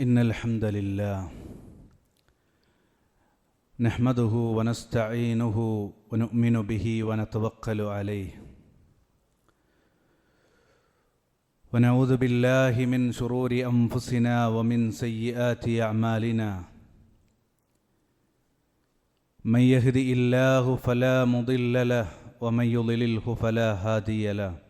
إن الحمد لله نحمده ونستعينه ونؤمن به ونتوكل عليه. ونعوذ بالله من شرور أنفسنا ومن سيئات أعمالنا. من يهدئ الله فلا مضل له ومن يضلله فلا هادي له.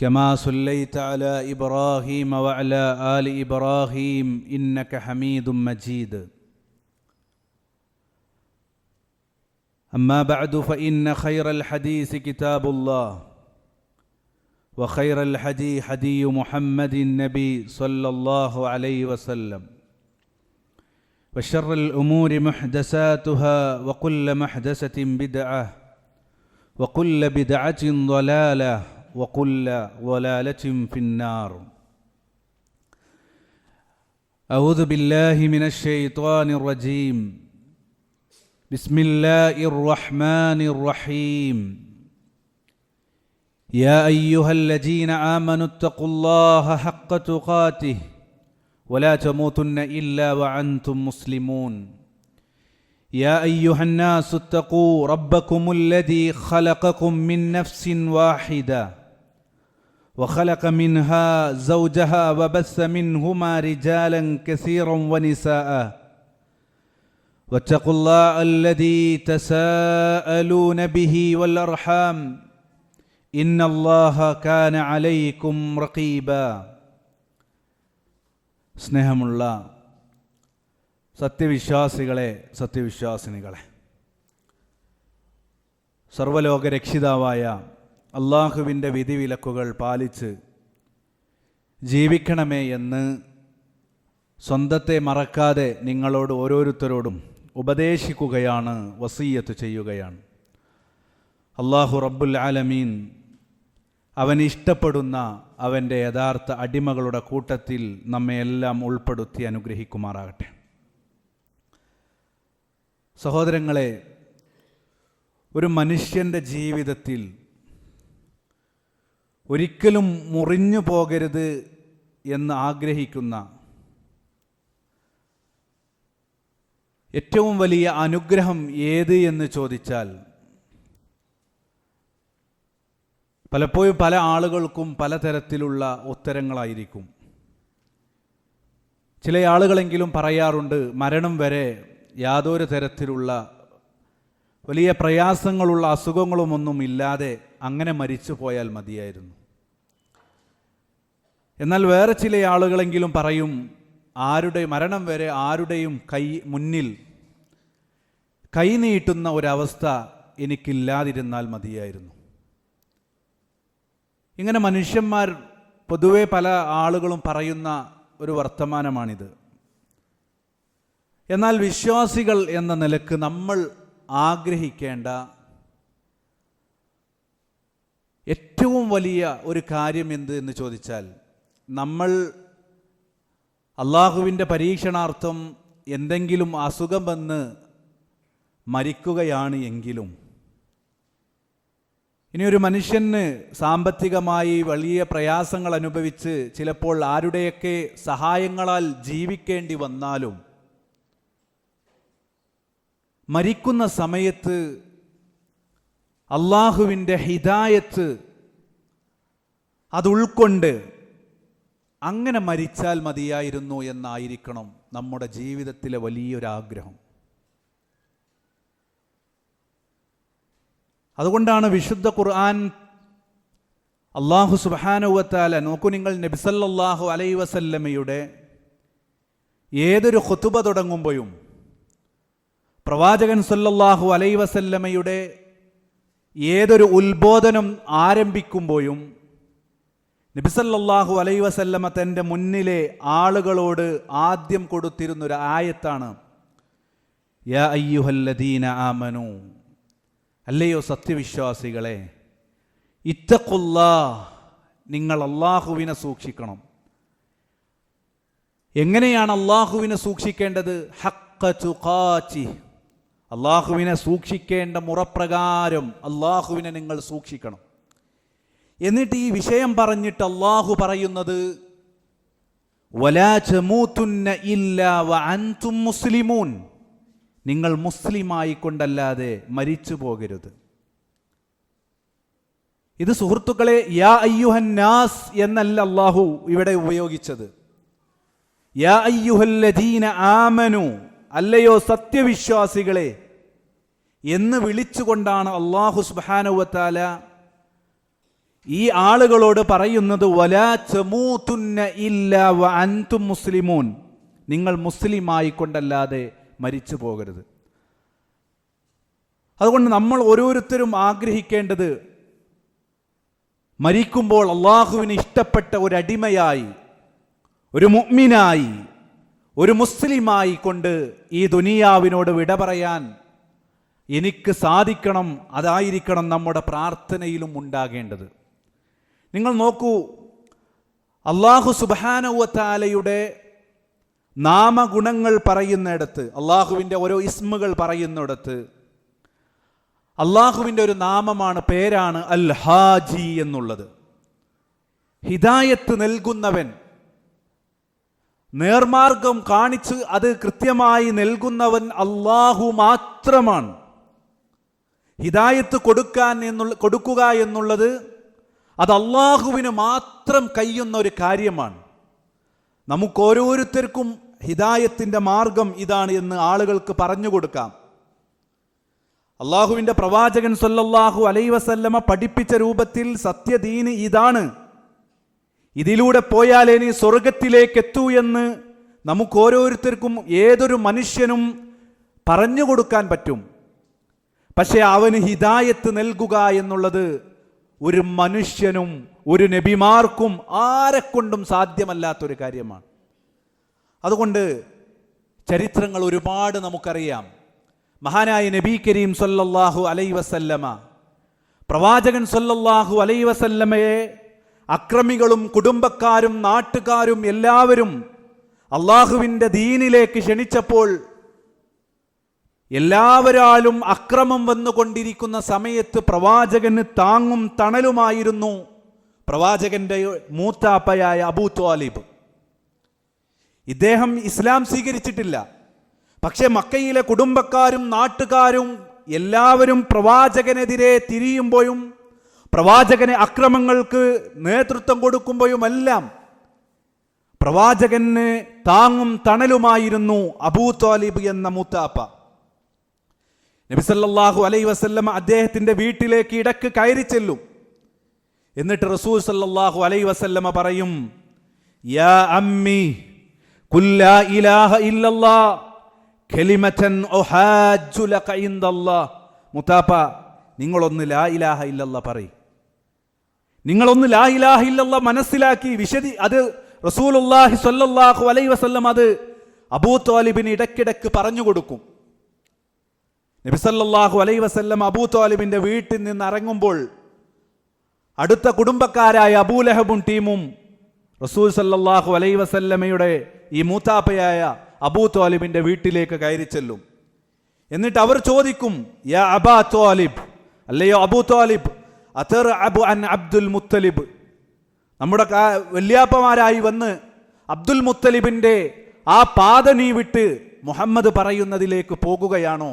كما صليت على إبراهيم وعلى آل إبراهيم إنك حميد مجيد. أما بعد فإن خير الحديث كتاب الله وخير الحدي حدي محمد النبي صلى الله عليه وسلم. وشر الأمور محدثاتها وكل محدثة بدعة وكل بدعة ضلالة وكل ضلالة في النار. أعوذ بالله من الشيطان الرجيم. بسم الله الرحمن الرحيم. يا أيها الذين آمنوا اتقوا الله حق تقاته ولا تموتن إلا وأنتم مسلمون. يا أيها الناس اتقوا ربكم الذي خلقكم من نفس واحدة وخلق منها زوجها وبث منهما رجالا كثيرا ونساء واتقوا الله الذي تساءلون به والارحام ان الله كان عليكم رقيبا സ്നേഹമുള്ള സത്യവിശ്വാസികളെ സത്യവിശ്വാസിനികളെ സർവലോക രക്ഷിതാവായ അള്ളാഹുവിന്റെ വിധിവിലക്കുകൾ പാലിച്ച് ജീവിക്കണമേ എന്ന് സ്വന്തത്തെ മറക്കാതെ നിങ്ങളോട് ഓരോരുത്തരോടും ഉപദേശിക്കുകയാണ് വസീയത്ത് ചെയ്യുകയാണ്. അള്ളാഹു റബ്ബുൽ ആലമീൻ അവൻ ഇഷ്ടപ്പെടുന്ന അവന്റെ യഥാർത്ഥ അടിമകളുടെ കൂട്ടത്തിൽ നമ്മെ എല്ലാം ഉൾപ്പെടുത്തി അനുഗ്രഹിക്കുമാറാകട്ടെ. സഹോദരങ്ങളെ ഒരു മനുഷ്യന്റെ ജീവിതത്തിൽ ഒരിക്കലും മുറിഞ്ഞു പോകരുത് എന്ന് ആഗ്രഹിക്കുന്ന ഏറ്റവും വലിയ അനുഗ്രഹം ഏത് എന്ന് ചോദിച്ചാൽ പലപ്പോഴും പല ആളുകൾക്കും പലതരത്തിലുള്ള ഉത്തരങ്ങളായിരിക്കും. ചില ആളുകളെങ്കിലും പറയാറുണ്ട് മരണം വരെ യാതൊരു തരത്തിലുള്ള വലിയ പ്രയാസങ്ങളുള്ള അസുഖങ്ങളുമൊന്നും ഇല്ലാതെ അങ്ങനെ മരിച്ചു പോയാൽ മതിയായിരുന്നു. എന്നാൽ വേറെ ചില ആളുകളെങ്കിലും പറയും ആരുടെ മരണം വരെ ആരുടെയും കൈ മുന്നിൽ കൈ നീട്ടുന്ന ഒരവസ്ഥ എനിക്കില്ലാതിരുന്നാൽ മതിയായിരുന്നു. ഇങ്ങനെ മനുഷ്യന്മാർ പൊതുവെ പല ആളുകളും പറയുന്ന ഒരു വർത്തമാനമാണിത്. എന്നാൽ വിശ്വാസികൾ എന്ന നിലയ്ക്ക് നമ്മൾ ആഗ്രഹിക്കേണ്ട ഏറ്റവും വലിയ ഒരു കാര്യം എന്ത് എന്ന് ചോദിച്ചാൽ നമ്മൾ അള്ളാഹുവിന്റെ പരീക്ഷണാർത്ഥം എന്തെങ്കിലും അസുഖം വന്ന് മരിക്കുകയാണ് എങ്കിലും. ഇനിയൊരു മനുഷ്യന് സാമ്പത്തികമായി വലിയ പ്രയാസങ്ങൾ അനുഭവിച്ച് ചിലപ്പോൾ ആരുടെയൊക്കെ സഹായങ്ങളാൽ ജീവിക്കേണ്ടി വന്നാലും മരിക്കുന്ന സമയത്ത് അള്ളാഹുവിന്റെ ഹിദായത്ത് അത് ഉൾക്കൊണ്ട് അങ്ങനെ മരിച്ചാൽ മതിയായിരുന്നു എന്നായിരിക്കണം നമ്മുടെ ജീവിതത്തിലെ വലിയൊരാഗ്രഹം. അതുകൊണ്ടാണ് വിശുദ്ധ ഖുർആൻ അള്ളാഹു സുബാനുവത്താല നോക്കൂ നിങ്ങൾ നബിസല്ലാഹു അലൈ വസല്ലമയുടെ ഏതൊരു ഖുതുബ തുടങ്ങുമ്പോഴും പ്രവാചകൻ സല്ലല്ലാഹു അലൈ വസല്ലമയുടെ ഏതൊരു ഉത്ബോധനം ആരംഭിക്കുമ്പോഴും നബിസല്ലാഹു അലൈ വസല്ലമ തന്റെ മുന്നിലെ ആളുകളോട് ആദ്യം കൊടുത്തിരുന്നൊരു ആയത്താണ് യാ അയ്യുഹല്ലദീന ആമനു. അല്ലയോ സത്യവിശ്വാസികളെ ഇത്തക്കുല്ലാ നിങ്ങൾ അള്ളാഹുവിനെ സൂക്ഷിക്കണം. എങ്ങനെയാണ് അള്ളാഹുവിനെ സൂക്ഷിക്കേണ്ടത്? ഹക്ക ചുഖാച്ചി അള്ളാഹുവിനെ സൂക്ഷിക്കേണ്ട മുറപ്രകാരം അള്ളാഹുവിനെ നിങ്ങൾ സൂക്ഷിക്കണം. എന്നിട്ട് ഈ വിഷയം പറഞ്ഞിട്ട് അള്ളാഹു പറയുന്നത് മുസ്ലിമൂൻ. നിങ്ങൾ മുസ്ലിമായി കൊണ്ടല്ലാതെ മരിച്ചു പോകരുത്. ഇത് സുഹൃത്തുക്കളെ യാ അയ്യുഹൻ നാസ് എന്നല്ല അള്ളാഹു ഇവിടെ ഉപയോഗിച്ചത്. യാ അയ്യുഹല്ലദീന ആമനു അല്ലയോ സത്യവിശ്വാസികളെ എന്ന് വിളിച്ചുകൊണ്ടാണ് അള്ളാഹു സുബാനുവത്താല ഈ ആളുകളോട് പറയുന്നത് വലാ ചമൂത്തുന്ന ഇല്ല വ മുസ്ലിമൂൻ. നിങ്ങൾ മുസ്ലിമായി കൊണ്ടല്ലാതെ മരിച്ചു പോകരുത്. അതുകൊണ്ട് നമ്മൾ ഓരോരുത്തരും ആഗ്രഹിക്കേണ്ടത് മരിക്കുമ്പോൾ അള്ളാഹുവിന് ഇഷ്ടപ്പെട്ട ഒരു അടിമയായി ഒരു മുഗ്മിനായി ഒരു മുസ്ലിമായി കൊണ്ട് ഈ ദുനിയാവിനോട് വിട പറയാൻ എനിക്ക് സാധിക്കണം അതായിരിക്കണം നമ്മുടെ പ്രാർത്ഥനയിലും ഉണ്ടാകേണ്ടത്. നിങ്ങൾ നോക്കൂ. അള്ളാഹു സുബാനവത്താലയുടെ നാമഗുണങ്ങൾ പറയുന്നിടത്ത് അള്ളാഹുവിന്റെ ഓരോ ഇസ്മുകൾ പറയുന്നിടത്ത് അള്ളാഹുവിന്റെ ഒരു നാമമാണ് പേരാണ് അൽ ഹാജി എന്നുള്ളത്. ഹിദായത്ത് നൽകുന്നവൻ നേർമാർഗം കാണിച്ച് അത് കൃത്യമായി നൽകുന്നവൻ അള്ളാഹു മാത്രമാണ്. ഹിദായത്ത് കൊടുക്കാൻ എന്നുള്ള കൊടുക്കുക എന്നുള്ളത് അത് അള്ളാഹുവിന് മാത്രം കഴിയുന്ന ഒരു കാര്യമാണ്. നമുക്ക് ഓരോരുത്തർക്കും ഹിദായത്തിന്റെ മാർഗം ഇതാണ് എന്ന് ആളുകൾക്ക് പറഞ്ഞു കൊടുക്കാം. അള്ളാഹുവിന്റെ പ്രവാചകൻ സൊല്ലാഹു അലൈ വസല്ലമ പഠിപ്പിച്ച രൂപത്തിൽ സത്യദീന് ഇതാണ്. ഇതിലൂടെ പോയാലേ നീ സ്വർഗത്തിലേക്ക് എത്തൂ എന്ന് നമുക്ക് ഓരോരുത്തർക്കും ഏതൊരു മനുഷ്യനും പറഞ്ഞു കൊടുക്കാൻ പറ്റും. പക്ഷേ അവന് ഹിദായത്ത് നൽകുക എന്നുള്ളത് ഒരു മനുഷ്യനും ഒരു നബിമാർക്കും ആരെക്കൊണ്ടും സാധ്യമല്ലാത്തൊരു കാര്യമാണ്. അതുകൊണ്ട് ചരിത്രങ്ങൾ ഒരുപാട് നമുക്കറിയാം. മഹാനായ നബി കരീം സൊല്ലാഹു അലൈ വസല്ലമ പ്രവാചകൻ സൊല്ലാഹു അലൈ വസല്ലമയെ അക്രമികളും കുടുംബക്കാരും നാട്ടുകാരും എല്ലാവരും അള്ളാഹുവിന്റെ ദീനിലേക്ക് ക്ഷണിച്ചപ്പോൾ എല്ലാവരാലും അക്രമം വന്നുകൊണ്ടിരിക്കുന്ന സമയത്ത് പ്രവാചകന് താങ്ങും തണലുമായിരുന്നു പ്രവാചകന്റെ മൂത്താപ്പയായ അബൂ ത്വാലിബ്. ഇദ്ദേഹം ഇസ്ലാം സ്വീകരിച്ചിട്ടില്ല. പക്ഷെ മക്കയിലെ കുടുംബക്കാരും നാട്ടുകാരും എല്ലാവരും പ്രവാചകനെതിരെ തിരിയുമ്പോഴും പ്രവാചകനെ അക്രമങ്ങൾക്ക് നേതൃത്വം കൊടുക്കുമ്പോഴുമെല്ലാം പ്രവാചകന് താങ്ങും തണലുമായിരുന്നു അബൂ ത്വാലിബ് എന്ന മൂത്താപ്പ. നബിസല്ലാഹു അലൈ വസല്ലമ അദ്ദേഹത്തിന്റെ വീട്ടിലേക്ക് ഇടയ്ക്ക് കയറി ചെല്ലും. എന്നിട്ട് റസൂൽ സല്ലാഹു അലൈ വസല്ലമ പറയും യാ അമ്മി ഇലാഹ ഇല്ലല്ലാ ഖലിമതൻ ഉഹാജ്ജു ലക ഇൻദല്ലാ മുത്താപ്പ നിങ്ങളൊന്ന് ലാ ഇലാഹ ഇല്ലല്ലാ പറയും. നിങ്ങളൊന്ന് ലാ ഇലാഹ ഇല്ലല്ലാ മനസ്സിലാക്കി വിശദി അത് റസൂലുള്ളാഹി സ്വല്ലല്ലാഹു അലൈ വസല്ലം അത് അബൂ തോലിബിന് ഇടയ്ക്കിടയ്ക്ക് പറഞ്ഞു കൊടുക്കും. നബിസല്ലാഹു അലൈ വസല്ലം അബൂ താലിബിന്റെ വീട്ടിൽ നിന്ന് ഇറങ്ങുമ്പോൾ അടുത്ത കുടുംബക്കാരായ അബൂലഹബും ടീമും റസൂൽ സല്ലാഹു അലൈ വസല്ലമയുടെ ഈ മൂത്താപ്പയായ അബൂ താലിബിന്റെ വീട്ടിലേക്ക് കയറി ചെല്ലും. എന്നിട്ട് അവർ ചോദിക്കും യാ അബാ ത്വാലിബ് അല്ലയോ അബൂ ത്വാലിബ് അതർ അബു അൻ അബ്ദുൽ മുത്തലിബ്. നമ്മുടെ വല്യാപ്പമാരായി വന്ന് അബ്ദുൽ മുത്തലിബിന്റെ ആ പാത നീ വിട്ട് മുഹമ്മദ് പറയുന്നതിലേക്ക് പോകുകയാണോ?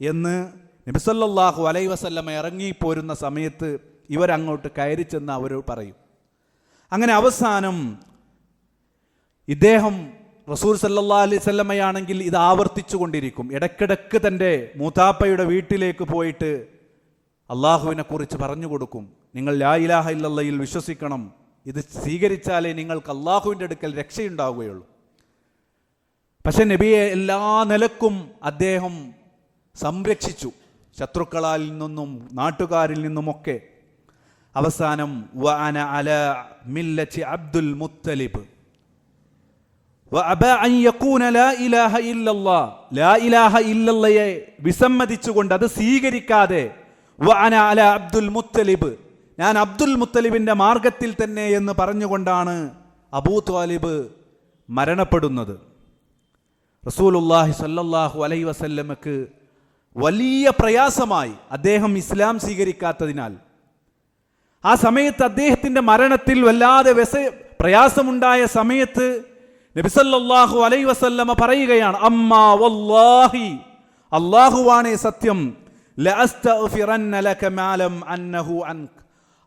എന്ന് നബിസല്ലാഹു അലൈ വസല്ലമ ഇറങ്ങിപ്പോരുന്ന സമയത്ത് ഇവരങ്ങോട്ട് കയറി ചെന്ന് അവർ പറയും. അങ്ങനെ അവസാനം ഇദ്ദേഹം റസൂൽ സല്ലാ അലൈഹി സ്വല്ലമ്മയാണെങ്കിൽ ഇത് ആവർത്തിച്ചു കൊണ്ടിരിക്കും. ഇടയ്ക്കിടക്ക് തന്റെ മൂത്താപ്പയുടെ വീട്ടിലേക്ക് പോയിട്ട് അള്ളാഹുവിനെ കുറിച്ച് പറഞ്ഞു കൊടുക്കും. നിങ്ങൾ ലാ ഇലാഹ ഇല്ലയിൽ വിശ്വസിക്കണം. ഇത് സ്വീകരിച്ചാലേ നിങ്ങൾക്ക് അള്ളാഹുവിന്റെ അടുക്കൽ രക്ഷയുണ്ടാവുകയുള്ളൂ. പക്ഷെ നബിയെ എല്ലാ നിലക്കും അദ്ദേഹം സംരക്ഷിച്ചു. ശത്രുക്കളിൽ നിന്നും നാട്ടുകാരിൽ നിന്നുമൊക്കെ. അവസാനം വ അന അല മില്ലത്തി അബ്ദുൽ മുത്തലിബ്. വിസമ്മതിച്ചുകൊണ്ട് അത് സ്വീകരിക്കാതെ. അല അബ്ദുൽ മുത്തലിബ്. ഞാൻ അബ്ദുൽ മുത്തലിബിന്റെ മാർഗത്തിൽ തന്നെ എന്ന് പറഞ്ഞുകൊണ്ടാണ് അബൂ ത്വാലിബ് മരണപ്പെടുന്നത്. റസൂലുല്ലാഹി സല്ലല്ലാഹു അലൈ വസല്ലമക്ക് വലിയ പ്രയാസമായി അദ്ദേഹം ഇസ്ലാം സ്വീകരിക്കാത്തതിനാൽ. ആ സമയത്ത് അദ്ദേഹത്തിന്റെ മരണത്തിൽ വല്ലാതെ വെസ പ്രയാസമുണ്ടായ സമയത്ത് നബിസല്ലാഹു അലൈ വസല്ലമ പറയുകയാണ് അമ്മാ വല്ലാഹി അള്ളാഹുവാണേ സത്യം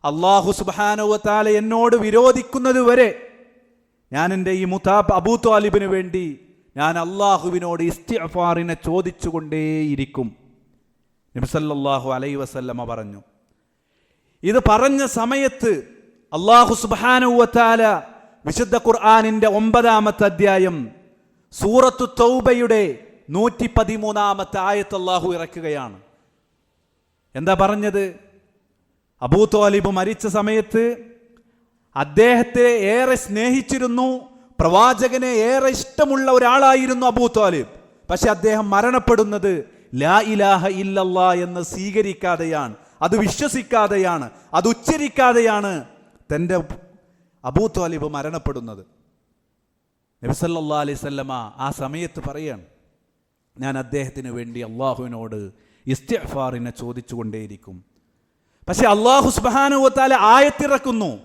അള്ളാഹു സുബ്ഹാനഹു വതആല എന്നോട് വിരോധിക്കുന്നത് വരെ ഞാൻ എന്റെ ഈ മുതാബ് അബൂ താലിബിന് വേണ്ടി ഞാൻ അള്ളാഹുവിനോട് ഇസ്തിഫാറിനെ ചോദിച്ചുകൊണ്ടേയിരിക്കും. നബിസല്ലാഹു അലൈ വസല്ലമ പറഞ്ഞു. ഇത് പറഞ്ഞ സമയത്ത് അള്ളാഹു സുബാനുവത്താല വിശുദ്ധ ഖുർആാനിന്റെ ഒമ്പതാമത്തെ അധ്യായം സൂറത്തു തൗബയുടെ നൂറ്റി പതിമൂന്നാമത്തെ ആയത്ത് അള്ളാഹു ഇറക്കുകയാണ്. എന്താ പറഞ്ഞത്? അബൂ തോലിബ് മരിച്ച സമയത്ത് അദ്ദേഹത്തെ ഏറെ സ്നേഹിച്ചിരുന്നു പ്രവാചകനെ ഏറെ ഇഷ്ടമുള്ള ഒരാളായിരുന്നു അബൂ തോലിബ് പക്ഷെ അദ്ദേഹം മരണപ്പെടുന്നത് ലാ ഇലാഹ ഇല്ലല്ലാ എന്ന് സ്വീകരിക്കാതെയാണ് അത് വിശ്വസിക്കാതെയാണ് അത് ഉച്ചരിക്കാതെയാണ് തന്റെ അബൂ തോലിബ് മരണപ്പെടുന്നത്. നബിസല്ലാ അലൈവല്ലമ ആ സമയത്ത് പറയാണ് ഞാൻ അദ്ദേഹത്തിന് വേണ്ടി അള്ളാഹുവിനോട് ഇസ്തിഫാറിനെ ചോദിച്ചുകൊണ്ടേയിരിക്കും. പക്ഷെ അള്ളാഹു സുബാനുവത്താലെ ആയത്തിറക്കുന്നു.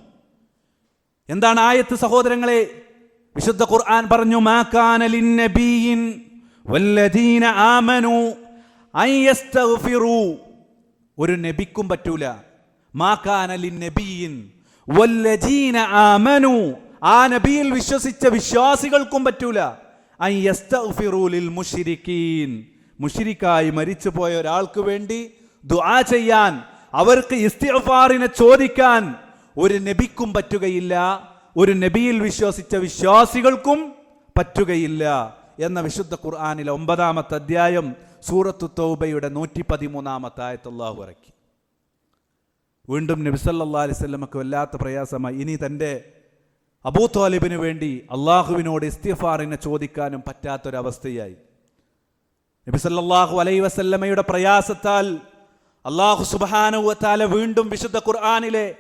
എന്താണ് ആയത്ത് സഹോദരങ്ങളെ? വിശുദ്ധ ഖുർആൻ പറഞ്ഞു മാക്കാനലിൻ നബീൻ വല്ലദീന ആമനു ഒരു നബിക്കും പറ്റൂല. ആമനു. ആ നബിയിൽ വിശ്വസിച്ച വിശ്വാസികൾക്കും പറ്റൂല. മുഷിരിക്കായി മരിച്ചു പോയ ഒരാൾക്ക് വേണ്ടി ദുആ ചെയ്യാൻ അവർക്ക് ഇസ്തിഫാറിനെ ചോദിക്കാൻ ഒരു നബിക്കും പറ്റുകയില്ല. ഒരു നബിയിൽ വിശ്വസിച്ച വിശ്വാസികൾക്കും പറ്റുകയില്ല. എന്ന വിശുദ്ധ ഖുർആാനിലെ ഒമ്പതാമത്തെ അധ്യായം സൂറത്തു തൗബയുടെ നൂറ്റി പതിമൂന്നാമത്തെ ആയത്തല്ലാഹു ഇറക്കി. വീണ്ടും നബിസല്ലാ അലിസ്വല്ലമക്ക് വല്ലാത്ത പ്രയാസമായി. ഇനി തന്റെ അബൂ താലിബിന് വേണ്ടി അള്ളാഹുവിനോട് ഇസ്തിഫാറിനെ ചോദിക്കാനും പറ്റാത്തൊരവസ്ഥയായി. നബി സല്ലല്ലാഹു അലൈ വസല്ലമയുടെ പ്രയാസത്താൽ അള്ളാഹു സുബാനുവത്താല വീണ്ടും വിശുദ്ധ ഖുർആാനിലെ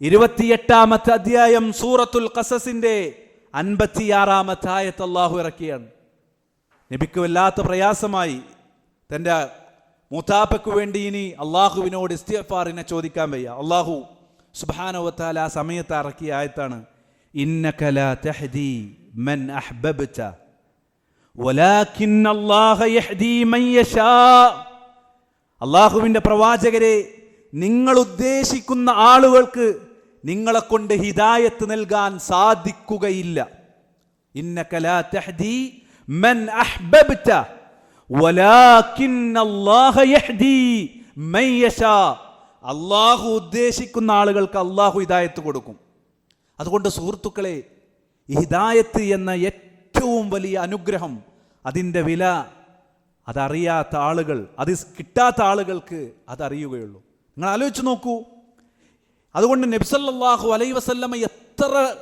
ഇരുപത്തിയെട്ടാമത്തെ അധ്യായം സൂറത്തുൽ ഖസസിന്റെ അൻപത്തിയാറാമത്തെ ആയത്ത് അള്ളാഹു ഇറക്കിയാണ്. നബിക്ക് വല്ലാത്ത പ്രയാസമായി. തന്റെ മുത്താപ്പയ്ക്ക് വേണ്ടി ഇനി അള്ളാഹുവിനോട് ഇസ്തിഫാറിനെ ചോദിക്കാൻ വയ്യ. അള്ളാഹു സുബാനവത്താൽ ആ സമയത്ത് ഇറക്കിയ ആയത്താണ് മൻ മൻ യശാ. അള്ളാഹുവിന്റെ പ്രവാചകരെ നിങ്ങൾ ഉദ്ദേശിക്കുന്ന ആളുകൾക്ക് നിങ്ങളെ കൊണ്ട് ഹിദായത്ത് നൽകാൻ സാധിക്കുകയില്ല. ഇന്നകലാ തഹ്ദി മൻ അഹ്ബബ്ത അള്ളാഹു ഉദ്ദേശിക്കുന്ന ആളുകൾക്ക് അള്ളാഹു ഹിദായത്ത് കൊടുക്കും. അതുകൊണ്ട് സുഹൃത്തുക്കളെ ഹിദായത്ത് എന്ന ഏറ്റവും വലിയ അനുഗ്രഹം അതിന്റെ വില അതറിയാത്ത ആളുകൾ അത് കിട്ടാത്ത ആളുകൾക്ക് അതറിയുകയുള്ളൂ. നിങ്ങൾ ആലോചിച്ച് നോക്കൂ. അതുകൊണ്ട് നബ്സല്ലാഹു അലൈ വസല്ലമ എത്ര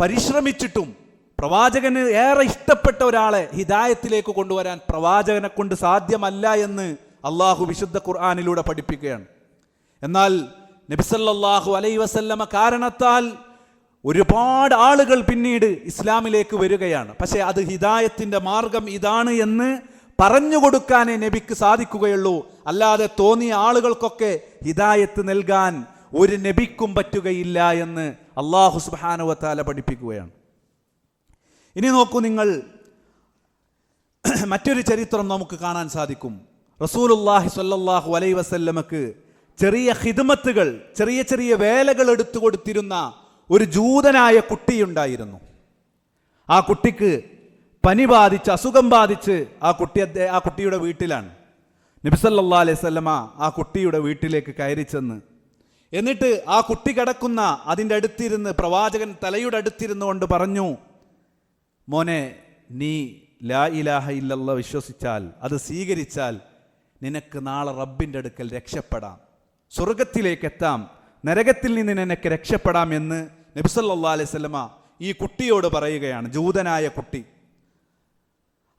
പരിശ്രമിച്ചിട്ടും പ്രവാചകന് ഏറെ ഇഷ്ടപ്പെട്ട ഒരാളെ ഹിദായത്തിലേക്ക് കൊണ്ടുവരാൻ പ്രവാചകനെ കൊണ്ട് സാധ്യമല്ല എന്ന് അള്ളാഹു വിശുദ്ധ ഖുർആാനിലൂടെ പഠിപ്പിക്കുകയാണ്. എന്നാൽ നബിസല്ലാഹു അലൈ വസല്ലമ കാരണത്താൽ ഒരുപാട് ആളുകൾ പിന്നീട് ഇസ്ലാമിലേക്ക് വരികയാണ്. പക്ഷേ അത് ഹിദായത്തിന്റെ മാർഗം ഇതാണ് എന്ന് പറഞ്ഞു കൊടുക്കാനേ നബിക്ക് സാധിക്കുകയുള്ളൂ. അല്ലാതെ തോന്നിയ ആളുകൾക്കൊക്കെ ഹിദായത്ത് നൽകാൻ ഒരു നബിക്കും പറ്റുകയില്ല എന്ന് അള്ളാഹു സുബാനുവത്താല പഠിപ്പിക്കുകയാണ്. ഇനി നോക്കൂ നിങ്ങൾ മറ്റൊരു ചരിത്രം നമുക്ക് കാണാൻ സാധിക്കും. റസൂലുല്ലാഹി സ്വല്ലല്ലാഹു അലൈ വസല്ലമക്ക് ചെറിയ ഹിദ്മത്തുകൾ ചെറിയ ചെറിയ വേലകൾ എടുത്തു കൊടുത്തിരുന്ന ഒരു ജൂതനായ കുട്ടിയുണ്ടായിരുന്നു. ആ കുട്ടിക്ക് പനി ബാധിച്ച് അസുഖം ബാധിച്ച് ആ കുട്ടി ആ കുട്ടിയുടെ വീട്ടിലാണ്. നബിസല്ലാ അലൈഹി സ്വല്ലമ ആ കുട്ടിയുടെ വീട്ടിലേക്ക് കയറി ചെന്ന് എന്നിട്ട് ആ കുട്ടി കിടക്കുന്ന അതിന്റെ അടുത്തിരുന്ന് പ്രവാചകൻ തലയുടെ അടുത്തിരുന്നു കൊണ്ട് പറഞ്ഞു മോനെ നീ ലാ ഇലാഹ ഇല്ലല്ല വിശ്വസിച്ചാൽ അത് സ്വീകരിച്ചാൽ നിനക്ക് നാളെ റബ്ബിന്റെ അടുക്കൽ രക്ഷപ്പെടാം. സ്വർഗത്തിലേക്ക് എത്താം. നരകത്തിൽ നിന്ന് നിനക്ക് രക്ഷപ്പെടാം എന്ന് നബിസല്ലാ അലൈഹി സ്വലമ ഈ കുട്ടിയോട് പറയുകയാണ് ജൂതനായ കുട്ടി.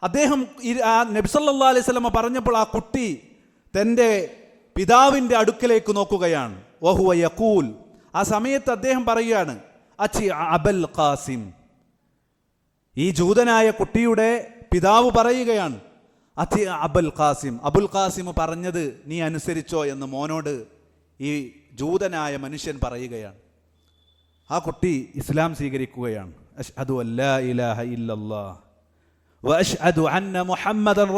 അദ്ദേഹം ആ നബിസല്ലാ അലൈഹി സ്വലമ പറഞ്ഞപ്പോൾ ആ കുട്ടി തന്റെ പിതാവിന്റെ അടുക്കലേക്ക് നോക്കുകയാണ്. വഹുവ യക്കൂൽ ആ സമയത്ത് അദ്ദേഹം പറയുകയാണ് അച്ചി അബൽ ഖാസിം. ഈ ജൂതനായ കുട്ടിയുടെ പിതാവ് പറയുകയാണ് അതി അബുൽ ഖാസിം അബുൽ ഖാസിം പറഞ്ഞത് നീ അനുസരിച്ചോ എന്ന് മോനോട് ഈ ജൂതനായ മനുഷ്യൻ പറയുകയാണ്. ആ കുട്ടി ഇസ്ലാം സ്വീകരിക്കുകയാണ്. ഇലാഹ വഅഷ്ഹദു മുഹമ്മദൻ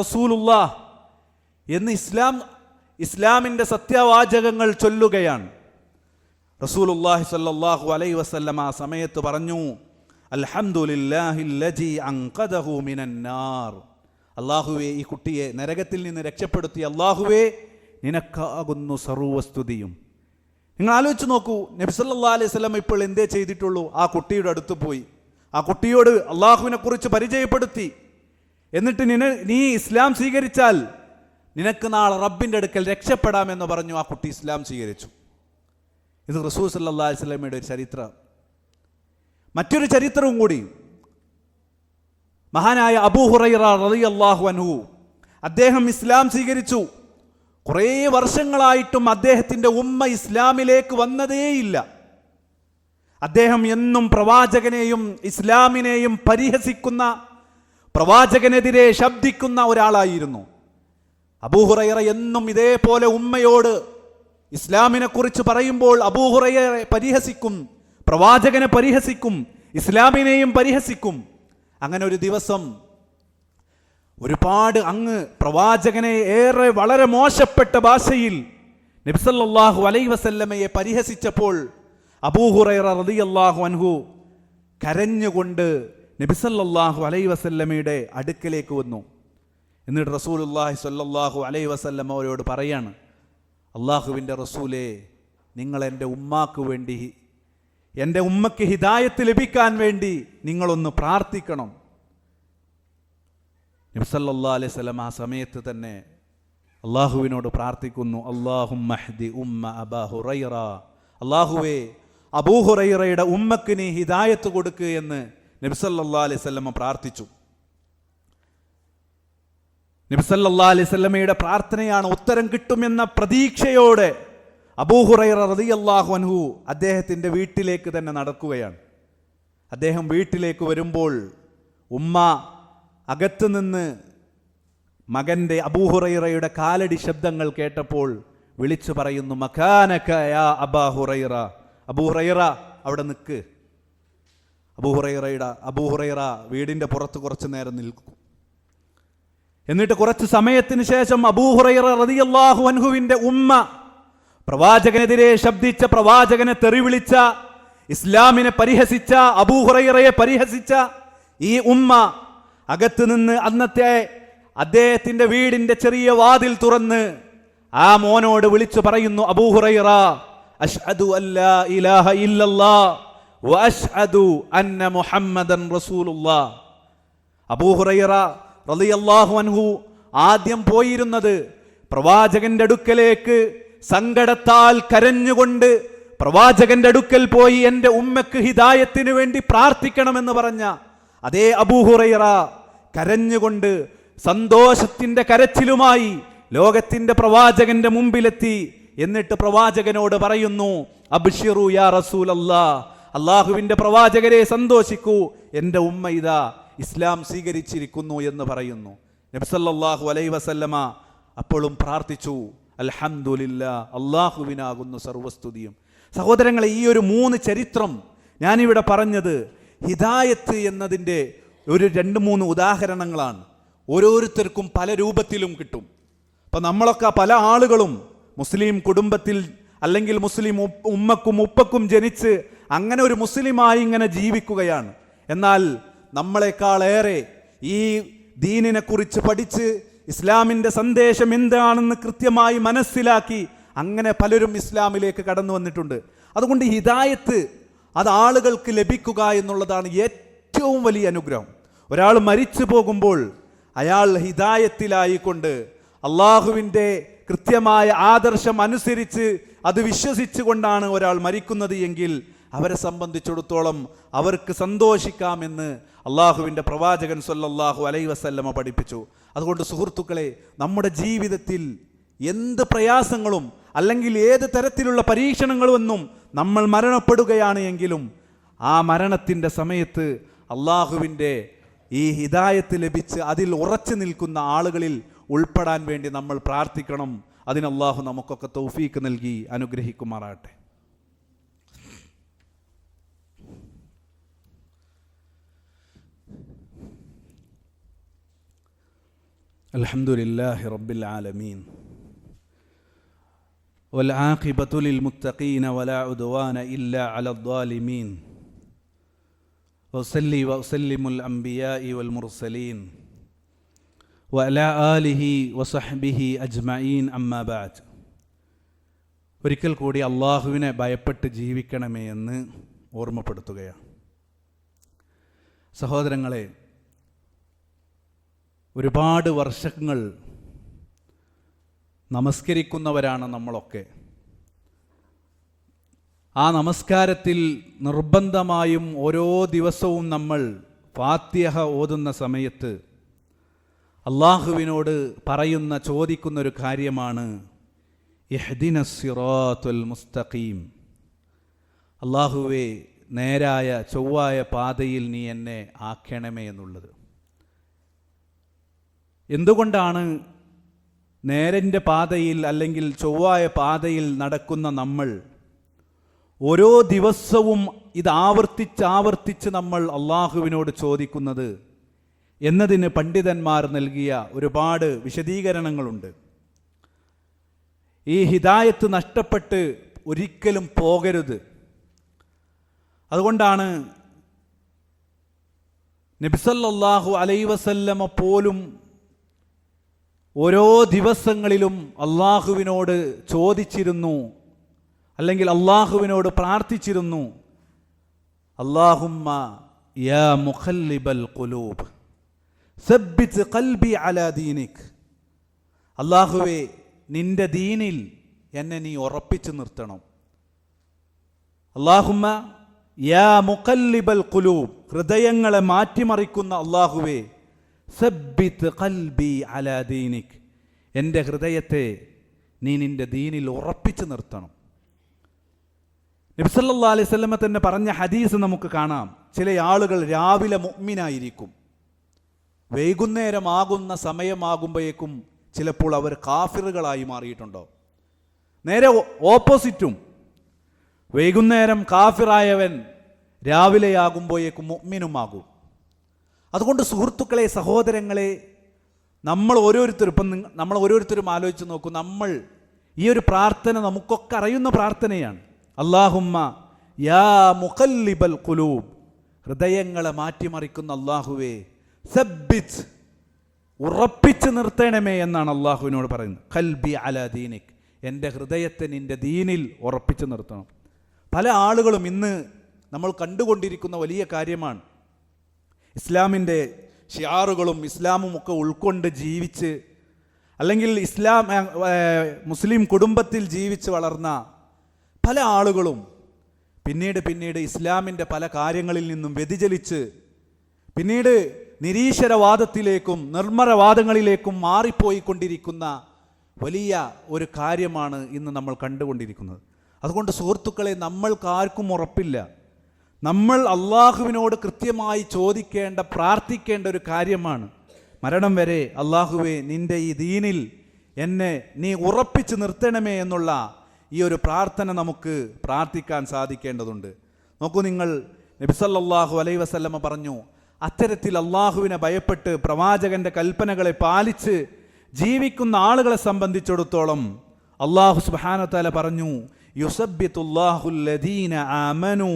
എന്ന് ഇസ്ലാം ഇസ്ലാമിന്റെ സത്യവാചകങ്ങൾ ചൊല്ലുകയാണ്. റസൂലുള്ളാഹി സ്വല്ലല്ലാഹു അലൈഹി വസല്ലം ആ സമയത്ത് പറഞ്ഞു അള്ളാഹുവേ ഈ കുട്ടിയെ നരകത്തിൽ നിന്ന് രക്ഷപ്പെടുത്തി അള്ളാഹുവേ നിനക്കാകുന്നു സർവസ്തുതിയും. നിങ്ങൾ ആലോചിച്ച് നോക്കൂ നബിസല്ലാ അലൈഹി സ്വലം ഇപ്പോൾ എന്തേ ചെയ്തിട്ടുള്ളൂ? ആ കുട്ടിയുടെ അടുത്ത് പോയി. ആ കുട്ടിയോട് അള്ളാഹുവിനെ കുറിച്ച് പരിചയപ്പെടുത്തി. എന്നിട്ട് നിന നീ ഇസ്ലാം സ്വീകരിച്ചാൽ നിനക്ക് നാളെ റബ്ബിന്റെ അടുക്കൽ രക്ഷപ്പെടാമെന്ന് പറഞ്ഞു ആ കുട്ടി ഇസ്ലാം സ്വീകരിച്ചു. ഇത് റസൂസ് അല്ലാ അലൈഹി ഒരു ചരിത്രം. മറ്റൊരു ചരിത്രവും കൂടി. മഹാനായ അബൂ ഹുറൈറ റളിയല്ലാഹു അൻഹു അദ്ദേഹം ഇസ്ലാം സ്വീകരിച്ചു. കുറേ വർഷങ്ങളായിട്ടും അദ്ദേഹത്തിന്റെ ഉമ്മ ഇസ്ലാമിലേക്ക് വന്നതേയില്ല. അദ്ദേഹം എന്നും പ്രവാചകനെയും ഇസ്ലാമിനെയും പരിഹസിക്കുന്ന പ്രവാചകനെതിരെ ശബ്ദിക്കുന്ന ഒരാളായിരുന്നു. അബൂഹുറൈറ എന്നും ഇതേപോലെ ഉമ്മയോട് ഇസ്ലാമിനെക്കുറിച്ച് പറയുമ്പോൾ അബൂഹുറൈറെ പരിഹസിക്കും. പ്രവാചകനെ പരിഹസിക്കും ഇസ്ലാമിനെയും പരിഹസിക്കും. അങ്ങനെ ഒരു ദിവസം ഒരുപാട് അങ്ങ് പ്രവാചകനെ ഏറെ വളരെ മോശപ്പെട്ട ഭാഷയിൽ നബ്സല്ലാഹു അലൈ വസല്ലമയെ പരിഹസിച്ചപ്പോൾ അബൂഹുറൈറ റളിയല്ലാഹു അൻഹു കരഞ്ഞുകൊണ്ട് നബിസല്ലാഹു അലൈ വസല്ലമയുടെ അടുക്കലേക്ക് വന്നു. എന്നിട്ട് റസൂലുല്ലാഹി സല്ലാഹു അലൈ വസല്ലമ അവരോട് പറയാണ് അള്ളാഹുവിന്റെ റസൂലേ നിങ്ങൾ എന്റെ ഉമ്മാക്ക് വേണ്ടി എന്റെ ഉമ്മയ്ക്ക് ഹിദായത്ത് ലഭിക്കാൻ വേണ്ടി നിങ്ങളൊന്ന് പ്രാർത്ഥിക്കണം. നബ്സല്ലാ അലൈഹി സ്വലം ആ സമയത്ത് തന്നെ അള്ളാഹുവിനോട് പ്രാർത്ഥിക്കുന്നു അള്ളാഹു മഹ്ദി ഉമ്മ അബാഹുറൈറ അള്ളാഹുവേ അബൂഹുറൈറയുടെ ഉമ്മക്ക് നീ ഹിദായത്ത് കൊടുക്കുക എന്ന് നബ്സല്ലാ അലൈഹി സ്വലമ പ്രാർത്ഥിച്ചു. നബ്സല്ലാ അലൈഹി സ്വലമയുടെ പ്രാർത്ഥനയാണ് ഉത്തരം കിട്ടുമെന്ന പ്രതീക്ഷയോടെ അബൂഹുറൈറ റളിയല്ലാഹു അൻഹു അദ്ദേഹത്തിന്റെ വീട്ടിലേക്ക് തന്നെ നടക്കുകയാണ്. അദ്ദേഹം വീട്ടിലേക്ക് വരുമ്പോൾ ഉമ്മ അകത്തു നിന്ന് മകന്റെ അബൂഹുറൈറയുടെ കാലടി ശബ്ദങ്ങൾ കേട്ടപ്പോൾ വിളിച്ചു പറയുന്നു മക്കാനക അബാഹുറൈറ അബാ അബൂഹുറൈറ അവിടെ നിൽക്ക് അബൂഹുറൈറയുടെ അബൂഹുറൈറ വീടിന്റെ പുറത്ത് കുറച്ച് നേരം നിൽക്കും. എന്നിട്ട് കുറച്ച് സമയത്തിന് ശേഷം അബൂഹുറൈറ റളിയല്ലാഹു അൻഹുവിന്റെ ഉമ്മ പ്രവാചകനെതിരെ ശബ്ദിച്ച പ്രവാചകനെ തെറിവിളിച്ച ഇസ്ലാമിനെ പരിഹസിച്ച അബൂഹുറൈറയെ പരിഹസിച്ച ഈ ഉമ്മ അകത്ത് നിന്ന് അന്നത്തെ അദ്ദേഹത്തിന്റെ വീടിന്റെ ചെറിയ വാതിൽ തുറന്ന് ആ മോനോട് വിളിച്ചു പറയുന്നു അബൂഹുറൈറ അഷ്ഹദു അല്ലാ ഇലാഹ ഇല്ലല്ലാ വഅഷ്ഹദു അന്ന മുഹമ്മദൻ റസൂലുള്ളാ. അബൂഹുറൈറ റളിയല്ലാഹു അൻഹു ആദ്യം പോയിരുന്നത് പ്രവാചകന്റെ അടുക്കലേക്ക് സങ്കടത്താൽ കരഞ്ഞുകൊണ്ട് പ്രവാചകന്റെ അടുക്കൽ പോയി എന്റെ ഉമ്മക്ക് ഹിദായത്തിന് വേണ്ടി പ്രാർത്ഥിക്കണമെന്ന് പറഞ്ഞ അതേ അബൂഹുറൈറ കരഞ്ഞുകൊണ്ട് സന്തോഷത്തിന്റെ കരച്ചിലുമായി ലോകത്തിന്റെ പ്രവാചകന്റെ മുമ്പിലെത്തി എന്നിട്ട് പ്രവാചകനോട് പറയുന്നു അബ്ഷിറു യാ റസൂൽ അല്ലാ അള്ളാഹുവിന്റെ പ്രവാചകരെ സന്തോഷിക്കൂ എന്റെ ഉമ്മ ഇതാ ഇസ്ലാം സ്വീകരിച്ചിരിക്കുന്നു എന്ന് പറയുന്നു. നബ്സല്ലാഹു അലൈ വസല്ലമ അപ്പോഴും പ്രാർത്ഥിച്ചു. അൽഹംദുലില്ല അള്ളാഹുവിനാകുന്നു സർവസ്തുതിയും. സഹോദരങ്ങളെ ഈ ഒരു മൂന്ന് ചരിത്രം ഞാനിവിടെ പറഞ്ഞത് ഹിദായത്ത് എന്നതിന്റെ ഒരു രണ്ട് മൂന്ന് ഉദാഹരണങ്ങളാണ്. ഓരോരുത്തർക്കും പല രൂപത്തിലും കിട്ടും. അപ്പം നമ്മളൊക്കെ പല ആളുകളും മുസ്ലിം കുടുംബത്തിൽ അല്ലെങ്കിൽ മുസ്ലിം ഉമ്മക്കും ഉപ്പക്കും ജനിച്ച് അങ്ങനെ ഒരു മുസ്ലിമായി ഇങ്ങനെ ജീവിക്കുകയാണ്. എന്നാൽ നമ്മളെക്കാളേറെ ഈ ദീനിനെക്കുറിച്ച് പഠിച്ച് ഇസ്ലാമിന്റെ സന്ദേശം എന്താണെന്ന് കൃത്യമായി മനസ്സിലാക്കി അങ്ങനെ പലരും ഇസ്ലാമിലേക്ക് കടന്നു വന്നിട്ടുണ്ട്. അതുകൊണ്ട് ഹിദായത്ത് അത് ആളുകൾക്ക് ലഭിക്കുക എന്നുള്ളതാണ് ഏറ്റവും വലിയ അനുഗ്രഹം. ഒരാൾ മരിച്ചു പോകുമ്പോൾ അയാൾ ഹിദായത്തിലായിക്കൊണ്ട് അള്ളാഹുവിന്റെ കൃത്യമായ ആദർശം അനുസരിച്ച് അത് വിശ്വസിച്ചുകൊണ്ടാണ് ഒരാൾ മരിക്കുന്നത് എങ്കിൽ അവരെ സംബന്ധിച്ചിടത്തോളം അവർക്ക് സന്തോഷിക്കാമെന്ന് അള്ളാഹുവിന്റെ പ്രവാചകൻ സല്ലല്ലാഹു അലൈ വസല്ലമ പഠിപ്പിച്ചു. അതുകൊണ്ട് സുഹൃത്തുക്കളെ നമ്മുടെ ജീവിതത്തിൽ എന്ത് പ്രയാസങ്ങളും അല്ലെങ്കിൽ ഏത് തരത്തിലുള്ള പരീക്ഷണങ്ങളുമെന്നും നമ്മൾ മരണപ്പെടുകയാണ് എങ്കിലും ആ മരണത്തിന്റെ സമയത്ത് അള്ളാഹുവിന്റെ ഈ ഹിദായത്ത് ലഭിച്ച് അതിൽ ഉറച്ചു നിൽക്കുന്ന ആളുകളിൽ ഉൾപ്പെടാൻ വേണ്ടി നമ്മൾ പ്രാർത്ഥിക്കണം. അതിന് നമുക്കൊക്കെ തൗഫീക്ക് നൽകി അനുഗ്രഹിക്കുമാറാട്ടെ الحمد لله رب العالمين والعاقبة للمتقين ولا عدوان إلا على الظالمين وصلي وأسلم الأنبياء والمرسلين وعلى آله وصحبه أجمعين أما بعد ഒരിക്കൽ കൂടി അള്ളാഹുവിനെ ഭയപ്പെട്ട് ജീവിക്കണമേ എന്ന് ഓർമ്മപ്പെടുത്തുകയാണ് സഹോദരങ്ങളെ ഒരുപാട് വർഷങ്ങൾ നമസ്കരിക്കുന്നവരാണ് നമ്മളൊക്കെ. ആ നമസ്കാരത്തിൽ നിർബന്ധമായും ഓരോ ദിവസവും നമ്മൾ ഫാത്യഹ ഓതുന്ന സമയത്ത് അള്ളാഹുവിനോട് പറയുന്ന ചോദിക്കുന്ന ഒരു കാര്യമാണ്. ഇഹ്ദിന സിറാത്തുൽ മുസ്തഖീം. അള്ളാഹുവെ നേരായ ചൊവ്വായ പാതയിൽ നീ എന്നെ ആക്കണമേ എന്നുള്ളത്. എന്തുകൊണ്ടാണ് നേരന്റെ പാതയിൽ അല്ലെങ്കിൽ ചൊവ്വായ പാതയിൽ നടക്കുന്ന നമ്മൾ ഓരോ ദിവസവും ഇത് ആവർത്തിച്ച് ആവർത്തിച്ച് നമ്മൾ അള്ളാഹുവിനോട് ചോദിക്കുന്നത് എന്നതിന് പണ്ഡിതന്മാർ നൽകിയ ഒരുപാട് വിശദീകരണങ്ങളുണ്ട്. ഈ ഹിദായത്ത് നഷ്ടപ്പെട്ട് ഒരിക്കലും പോകരുത്. അതുകൊണ്ടാണ് നബിസല്ലാഹു അലൈവസല്ലമ പോലും ഓരോ ദിവസങ്ങളിലും അള്ളാഹുവിനോട് ചോദിച്ചിരുന്നു അല്ലെങ്കിൽ അള്ളാഹുവിനോട് പ്രാർത്ഥിച്ചിരുന്നു അള്ളാഹുമ്മ യാ മുഖല്ലിബൽ ഖുലൂബ് സബ്ബിത്ത് ഖൽബി അലാ ദീനിക് അള്ളാഹുവെ നിന്റെ ദീനിൽ എന്നെ നീ ഉറപ്പിച്ചു നിർത്തണം. അള്ളാഹുമ്മ യാ മുഖല്ലിബൽ കുലൂബ് ഹൃദയങ്ങളെ മാറ്റിമറിക്കുന്ന അള്ളാഹുവേ സബ്ബിത്ത് കൽബി അലാദീനിക് എന്റെ ഹൃദയത്തെ നീ നിന്റെ ദീനിൽ ഉറപ്പിച്ചു നിർത്തണം. നബ്സല്ലാ അലൈഹി സ്വലമ തന്നെ പറഞ്ഞ ഹദീസ് നമുക്ക് കാണാം. ചില ആളുകൾ രാവിലെ മുഗ്മിനായിരിക്കും വൈകുന്നേരമാകുന്ന സമയമാകുമ്പോഴേക്കും ചിലപ്പോൾ അവർ കാഫിറുകളായി മാറിയിട്ടുണ്ടോ? നേരെ ഓപ്പോസിറ്റും വൈകുന്നേരം കാഫിറായവൻ രാവിലെയാകുമ്പോഴേക്കും മുഅ്മിനുമാകും. അതുകൊണ്ട് സുഹൃത്തുക്കളെ സഹോദരങ്ങളെ നമ്മൾ ഓരോരുത്തരും ഇപ്പം നമ്മൾ ഓരോരുത്തരും ആലോചിച്ച് നോക്കൂ നമ്മൾ ഈ ഒരു പ്രാർത്ഥന നമുക്കൊക്കെ അറിയുന്ന പ്രാർത്ഥനയാണ്. അള്ളാഹുമ്മ യാ മുഖല്ലിബൽ കുലൂബ് ഹൃദയങ്ങളെ മാറ്റിമറിക്കുന്ന അള്ളാഹുവേ സബിച്ച് ഉറപ്പിച്ച് നിർത്തണമേ എന്നാണ് അള്ളാഹുവിനോട് പറയുന്നത്. കൽബി അല ദീനിക് എന്റെ ഹൃദയത്തെ നിന്റെ ദീനിൽ ഉറപ്പിച്ച് നിർത്തണം. പല ആളുകളും ഇന്ന് നമ്മൾ കണ്ടുകൊണ്ടിരിക്കുന്ന വലിയ കാര്യമാണ്. ഇസ്ലാമിന്റെ ഷിയാറുകളും ഇസ്ലാമും ഒക്കെ ഉൾക്കൊണ്ട് ജീവിച്ച് അല്ലെങ്കിൽ ഇസ്ലാം മുസ്ലിം കുടുംബത്തിൽ ജീവിച്ച് വളർന്ന പല ആളുകളും പിന്നീട് പിന്നീട് ഇസ്ലാമിന്റെ പല കാര്യങ്ങളിൽ നിന്നും വ്യതിചലിച്ച് പിന്നീട് നിരീശ്വരവാദത്തിലേക്കും നിർമ്മരവാദങ്ങളിലേക്കും മാറിപ്പോയിക്കൊണ്ടിരിക്കുന്ന വലിയ ഒരു കാര്യമാണ് ഇന്ന് നമ്മൾ കണ്ടുകൊണ്ടിരിക്കുന്നത്. അതുകൊണ്ട് സുഹൃത്തുക്കളെ നമ്മൾക്കാർക്കും ഉറപ്പില്ല. നമ്മൾ അള്ളാഹുവിനോട് കൃത്യമായി ചോദിക്കേണ്ട പ്രാർത്ഥിക്കേണ്ട ഒരു കാര്യമാണ്. മരണം വരെ അള്ളാഹുവെ നിന്റെ ഈ ദീനിൽ എന്നെ നീ ഉറപ്പിച്ചു നിർത്തണമേ എന്നുള്ള ഈ ഒരു പ്രാർത്ഥന നമുക്ക് പ്രാർത്ഥിക്കാൻ സാധിക്കേണ്ടതുണ്ട്. നോക്കൂ നിങ്ങൾ നബിസല്ലാഹു അലൈ വസല്ലമ പറഞ്ഞു അത്തരത്തിൽ അള്ളാഹുവിനെ ഭയപ്പെട്ട് പ്രവാചകന്റെ കൽപ്പനകളെ പാലിച്ച് ജീവിക്കുന്ന ആളുകളെ സംബന്ധിച്ചിടത്തോളം അള്ളാഹു സുബാനത്താല പറഞ്ഞു യുസബ്ബിത്തുല്ലാഹുല്ലദീന ആമനു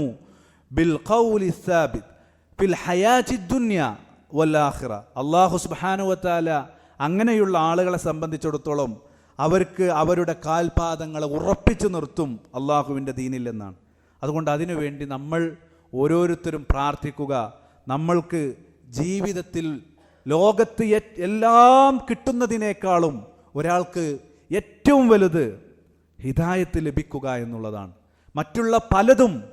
ബിൽ ഖൗലി സാബിത് ഫിൽ ഹയാറ്റി ദുന്യ വല്ലാഹിറ അള്ളാഹു സുബാനുവത്താല അങ്ങനെയുള്ള ആളുകളെ സംബന്ധിച്ചിടത്തോളം അവർക്ക് അവരുടെ കാൽപാദങ്ങളെ ഉറപ്പിച്ചു നിർത്തും അള്ളാഹുവിന്റെ ദീനിൽ എന്നാണ്. അതുകൊണ്ട് അതിനു വേണ്ടി നമ്മൾ ഓരോരുത്തരും പ്രാർത്ഥിക്കുക. നമ്മൾക്ക് ജീവിതത്തിൽ ലോകത്ത് എല്ലാം കിട്ടുന്നതിനേക്കാളും ഒരാൾക്ക് ഏറ്റവും വലുത് ഹിദായത്ത് ലഭിക്കുക എന്നുള്ളതാണ്. മറ്റുള്ള പലതും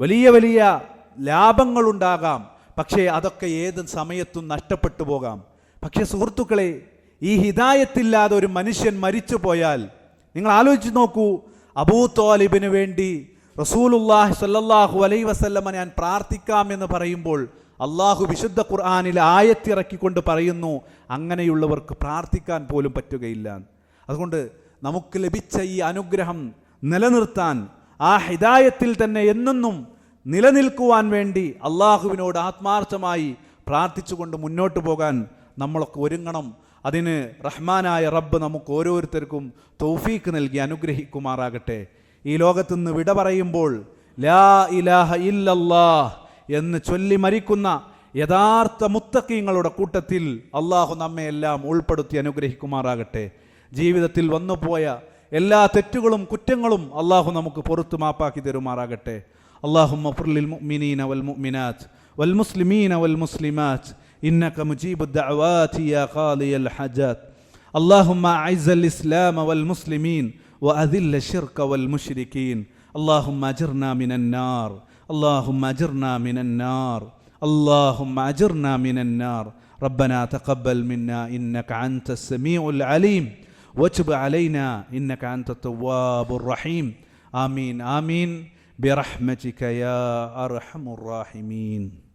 വലിയ വലിയ ലാഭങ്ങളുണ്ടാകാം. പക്ഷേ അതൊക്കെ ഏത് സമയത്തും നഷ്ടപ്പെട്ടു പോകാം. പക്ഷേ സുഹൃത്തുക്കളെ ഈ ഹിതായത്തില്ലാതെ ഒരു മനുഷ്യൻ മരിച്ചു പോയാൽ നിങ്ങൾ ആലോചിച്ച് നോക്കൂ. അബൂ തോലിബിന് വേണ്ടി റസൂലുല്ലാഹ് സല്ലാഹു അലൈ വസല്ലമ ഞാൻ പ്രാർത്ഥിക്കാം എന്ന് പറയുമ്പോൾ അള്ളാഹു വിശുദ്ധ ഖുർആാനിൽ ആയത്തിറക്കിക്കൊണ്ട് പറയുന്നു അങ്ങനെയുള്ളവർക്ക് പ്രാർത്ഥിക്കാൻ പോലും പറ്റുകയില്ല. അതുകൊണ്ട് നമുക്ക് ലഭിച്ച ഈ അനുഗ്രഹം നിലനിർത്താൻ ആ ഹിദായത്തിൽ തന്നെ എന്നെന്നും നിലനിൽക്കുവാൻ വേണ്ടി അള്ളാഹുവിനോട് ആത്മാർത്ഥമായി പ്രാർത്ഥിച്ചുകൊണ്ട് മുന്നോട്ട് പോകാൻ നമ്മളൊക്കെ ഒരുങ്ങണം. അതിന് റഹ്മാനായ റബ്ബ് നമുക്ക് ഓരോരുത്തർക്കും തൗഫീക്ക് നൽകി അനുഗ്രഹിക്കുമാറാകട്ടെ. ഈ ലോകത്തുനിന്ന് വിട പറയുമ്പോൾ ലാ ഇലാഹ ഇല്ലല്ലാ എന്ന് ചൊല്ലി മരിക്കുന്ന യഥാർത്ഥ മുത്തക്കീങ്ങളുടെ കൂട്ടത്തിൽ അള്ളാഹു നമ്മെ എല്ലാം ഉൾപ്പെടുത്തി അനുഗ്രഹിക്കുമാറാകട്ടെ. ജീവിതത്തിൽ വന്നുപോയ എല്ലാ തെറ്റുകളും കുറ്റങ്ങളും അള്ളാഹു നമുക്ക് പുറത്തു മാപ്പാക്കി തരുമാറാകട്ടെ اللهم اغفر للمؤمنين والمؤمنات والمسلمين والمسلمات إنك مجيب الدعوات يا قاضي الحاجات اللهم أعز الإسلام والمسلمين وأذل الشرك والمشركين اللهم أجرنا من النار اللهم أجرنا من النار اللهم أجرنا من النار ربنا تقبل منا إنك أنت السميع العليم وتب علينا إنك أنت التواب الرحيم. آمين آمين. برحمتك يا أرحم الراحمين.